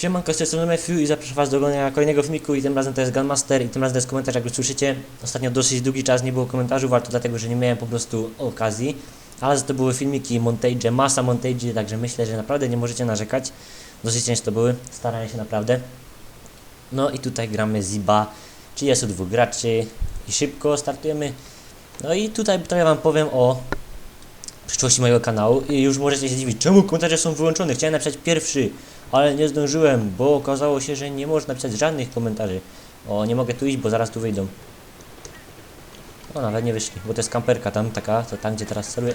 Siemanko, z tej strony Matthew i zapraszam was do oglądania kolejnego filmiku i tym razem to jest Gunmaster i tym razem to jest komentarz, jak już słyszycie. Ostatnio dosyć długi czas nie było komentarzów, ale to dlatego, że nie miałem po prostu okazji. Ale to były filmiki, montage, masa montage, także myślę, że naprawdę nie możecie narzekać. Dosyć często były, starałem się naprawdę. No i tutaj gramy Ziba, czyli jest dwóch graczy i szybko startujemy. No i tutaj trochę wam powiem o przyszłości mojego kanału i już możecie się dziwić, czemu komentarze są wyłączone. Chciałem napisać pierwszy, ale nie zdążyłem, bo okazało się, że nie można napisać żadnych komentarzy. O, nie mogę tu iść, bo zaraz tu wyjdą. O, nawet nie wyszli, bo to jest kamperka tam taka, to tam gdzie teraz celuję.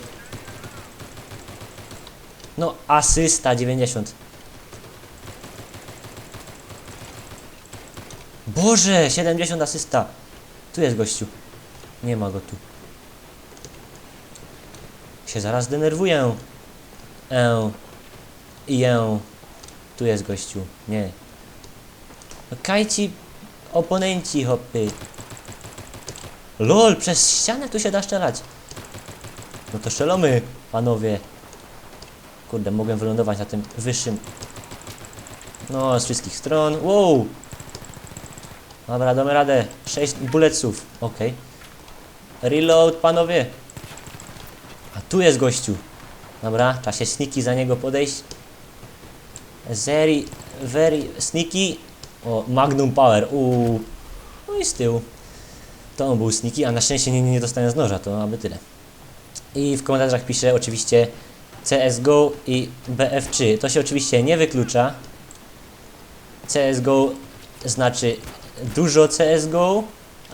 No, asysta 90. Boże, 70 asysta. Tu jest gościu. Nie ma go tu. Się zaraz denerwuję. E. I ję. Tu jest gościu. Nie. No kajci oponenci hopy. LOL, przez ścianę tu się da strzelać. No to strzelamy, panowie. Kurde, mogłem wylądować na tym wyższym. No, z wszystkich stron. Wow! Dobra, damy radę. 6 bulleców. Okej. Reload, panowie. A tu jest gościu. Dobra, trzeba się sneaky za niego podejść. Very, very sneaky. O, Magnum Power. Uuu. No i z tyłu. To on był sneaky, a na szczęście nie, nie dostałem z noża, to aby tyle. I w komentarzach piszę oczywiście CSGO i BF3. To się oczywiście nie wyklucza. CSGO znaczy dużo CSGO,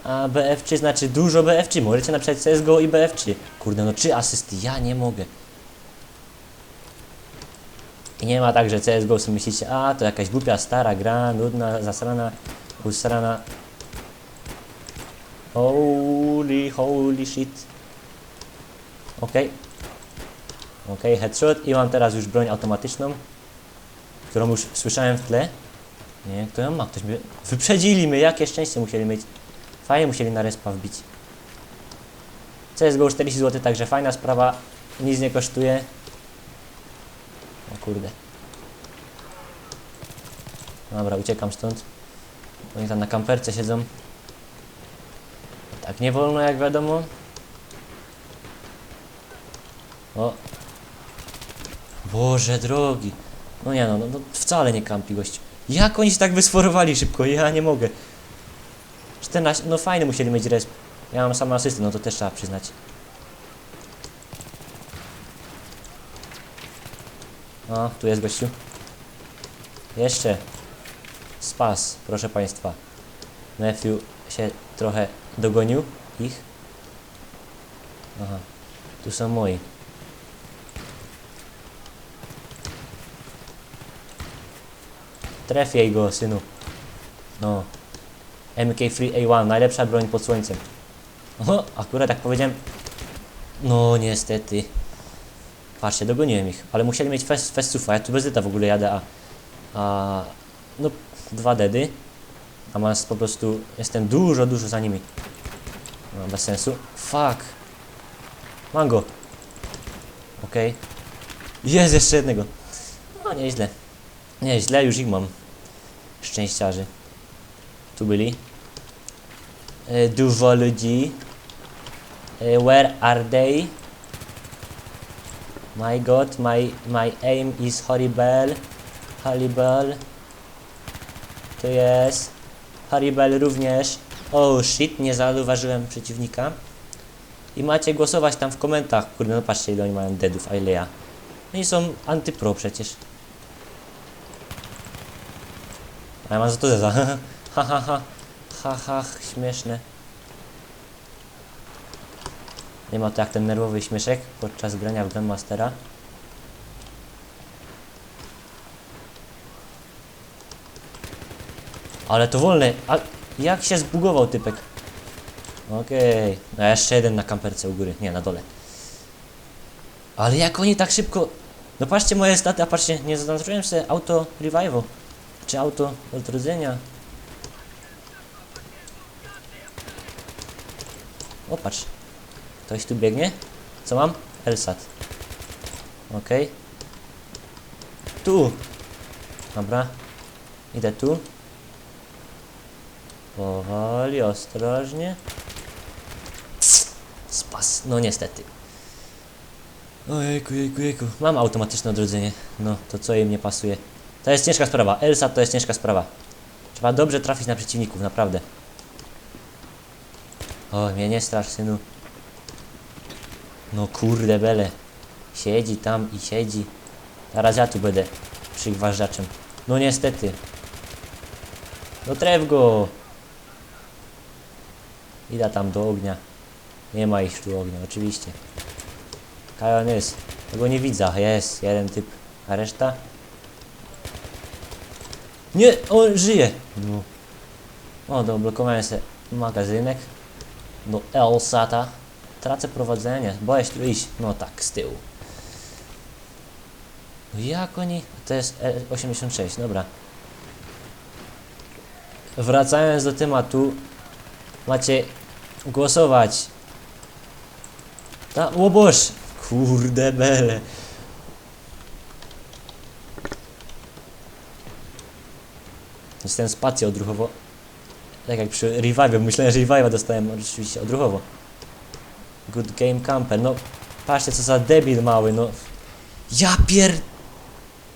a BF3 znaczy dużo BF3. Możecie napisać CSGO i BF3. Kurde, no trzy asysty, ja nie mogę. I nie ma tak, że CSGO sobie myślicie, a to jakaś głupia, stara gra, nudna, zasrana, usrana. Holy, holy shit. Okej. Okej, headshot i mam teraz już broń automatyczną, którą już słyszałem w tle. Nie, kto ją ma? Ktoś mnie... Wyprzedzili mnie, jakie szczęście musieli mieć. Fajnie musieli na respa wbić. CSGO 40 zł, także fajna sprawa, nic nie kosztuje. O kurde. Dobra, uciekam stąd. Oni tam na kamperce siedzą. Tak nie wolno, jak wiadomo. O. Boże drogi. No nie no, no, no wcale nie kampi gość. Jak oni się tak wysforowali szybko? Ja nie mogę. 14, no fajny musieli mieć resp. Ja mam sam asystę, no to też trzeba przyznać. O, tu jest gościu. Jeszcze. Spas, proszę Państwa. Matthew się trochę dogonił ich. Aha, tu są moi. Trefiej go, synu. No. MK3A1, najlepsza broń pod słońcem. O, akurat tak powiedziałem. No, niestety. Patrzcie, dogoniłem ich, ale musieli mieć fest, festufa. Ja tu bez dyta w ogóle jadę, a. a no, dwa dedy. A mas po prostu. Jestem dużo, dużo za nimi. No, bez sensu. Fuck. Mam go. Okej. Jest jeszcze jednego. No, nieźle. Nieźle, już ich mam. Szczęściarzy. Tu byli. E, Dużo ludzi. E, Where are they? My god, my, my aim is horrible. Horrible. Tu jest. Horrible również. Oh shit, nie zauważyłem przeciwnika. I macie głosować tam w komentarzach. Kurde, no patrzcie ile oni mają deadów, a ile ja. Oni są antypro przecież. A ja mam za to zeza. Ha ha ha. Ha ha, śmieszne. Nie ma to jak ten nerwowy śmieszek podczas grania w Grandmastera. Ale to wolne. A jak się zbugował typek? Okej. No jeszcze jeden na kamperce u góry. Nie, na dole. Ale jak oni tak szybko... No patrzcie moje staty, a patrzcie, nie zaznaczyłem sobie auto revival. Czy auto odrodzenia. O, patrz. Ktoś tu biegnie? Co mam? Elsat. Okej. Tu. Dobra. Idę tu. Powoli, ostrożnie. Spas. No niestety. Ojejku, jejku, jejku. Mam automatyczne odrodzenie. No, to co im nie pasuje. To jest ciężka sprawa. Elsa to jest ciężka sprawa. Trzeba dobrze trafić na przeciwników, naprawdę. O, mnie nie strasz, synu. No kurde bele. Siedzi tam i siedzi. Teraz ja tu będę przygważdżaczem. No niestety. No tref go. Idę tam do ognia. Nie ma ich tu ognia, oczywiście. Kajon jest. Tego nie widzę. Jest, jeden typ. A reszta? Nie, on żyje. No. O, doblokowałem sobie magazynek. Do Elsata. Tracę prowadzenie. Boję się tu iść. No tak, z tyłu. No jak oni? To jest E86, dobra. Wracając do tematu, macie głosować. Ta, o Boż! Kurde bele. Dostałem spację odruchowo. Tak jak przy revive, myślałem, że revive'a dostałem oczywiście odruchowo. Good game camper, no patrzcie co za debil mały, no. Ja pier...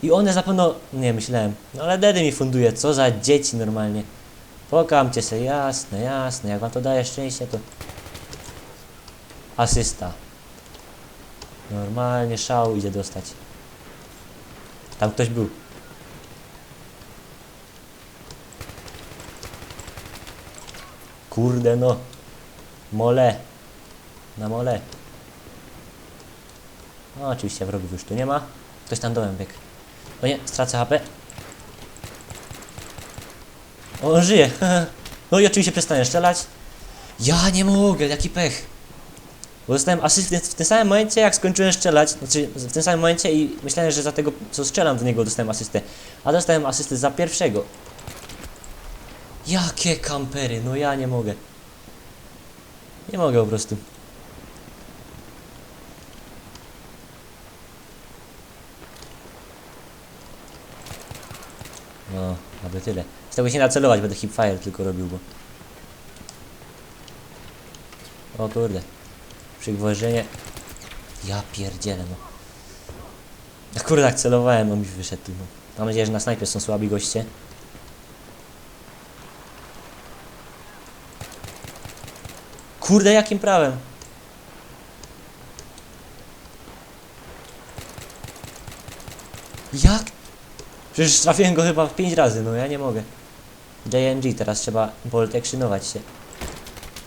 I one zapewne... Nie, myślałem. No ale Dedy mi funduje, co za dzieci normalnie. Pokamcie se, jasne, jasne, jak wam to daje szczęście, to... Asysta. Normalnie szał idzie dostać. Tam ktoś był. Kurde no. Mole. Na mole. No oczywiście wrogów już tu nie ma. Ktoś tam dołem biegł. O nie, stracę HP. O, on żyje. No i oczywiście przestanie strzelać. Ja nie mogę, jaki pech. Bo dostałem asystę w tym samym momencie, jak skończyłem strzelać. Znaczy, w tym samym momencie i myślałem, że za tego, co strzelam do niego, dostałem asystę. A dostałem asystę za pierwszego. Jakie kampery, no ja nie mogę. Nie mogę po prostu. Aby tyle. Z tego się nie da celować, będę hipfire tylko robił, bo... O kurde. Przygwożenie. Ja pierdzielę, no. Ja kurde, jak celowałem, on mi wyszedł no. Mam nadzieję, że na snajpie są słabi goście. Kurde, jakim prawem? Jak? Przecież trafiłem go chyba 5 razy, no ja nie mogę. JMG, teraz trzeba bolt actionować się.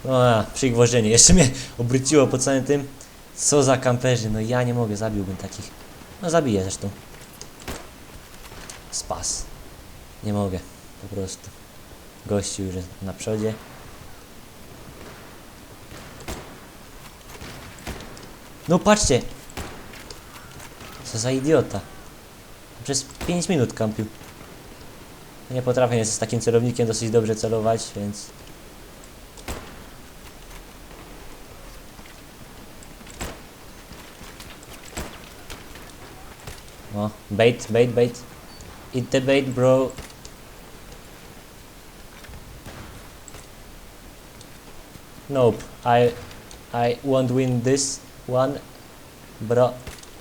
O, a, przygwożenie. Jeszcze mnie obróciło po całym tym. Co za kamperzy, no ja nie mogę, zabiłbym takich. No zabiję zresztą. Spas. Nie mogę, po prostu. Gościu już na przodzie. No patrzcie! Co za idiota. Przez 5 minut kampił. Nie potrafię jest z takim celownikiem dosyć dobrze celować, więc... O, bait, bait, bait. Eat the bait, bro. Nope, I, I won't win this one. Bro,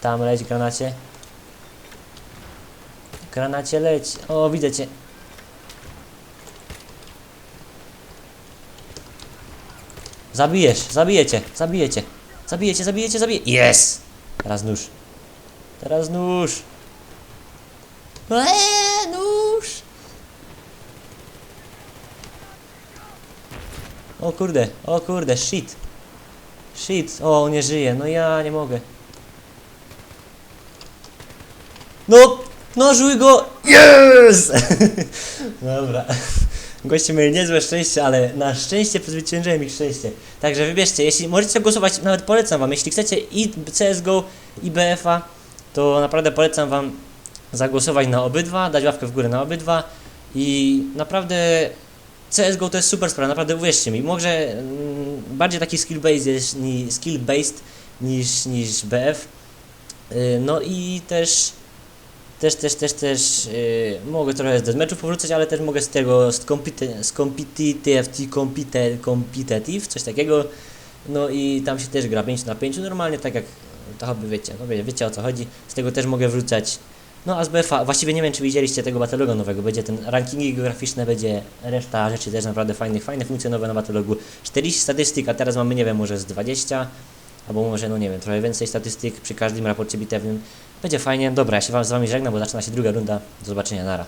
tam leć granacie. Granacie leć. O, widzę cię. Zabijesz, zabijecie, zabijecie. Zabijecie, zabijecie, zabijecie. Yes! Teraz nóż. Teraz nóż. Eee, nóż! O kurde, o kurde, shit. Shit, o, nie żyje, no ja nie mogę. No, nożuj go! Yes! Dobra. Goście mieli niezłe szczęście, ale na szczęście przezwyciężyłem ich szczęście. Także wybierzcie, jeśli możecie głosować, nawet polecam wam, jeśli chcecie i CSGO, i BFA, to naprawdę polecam wam zagłosować na obydwa, dać ławkę w górę na obydwa i naprawdę CSGO to jest super sprawa, naprawdę uwierzcie mi. Może mm, bardziej taki skill based jest ni, skill based niż, niż BF. Y, No i też Też, też, też, też yy, mogę trochę z deathmatchów powrócić, ale też mogę z tego, z, competi- z competitive, compete- competitive, coś takiego. No i tam się też gra 5 na 5, normalnie tak jak to hobby wiecie, no wie, wiecie o co chodzi. Z tego też mogę wrzucać. No a z BFA, właściwie nie wiem czy widzieliście tego Battleloga nowego, będzie ten rankingi geograficzne, będzie reszta rzeczy też naprawdę fajnych, fajne funkcje nowe na Battlelogu. 40 statystyk, a teraz mamy nie wiem, może z 20, albo może no nie wiem, trochę więcej statystyk przy każdym raporcie bitewnym. Będzie fajnie, dobra, ja się z wami żegnam, bo zaczyna się druga runda. Do zobaczenia, nara.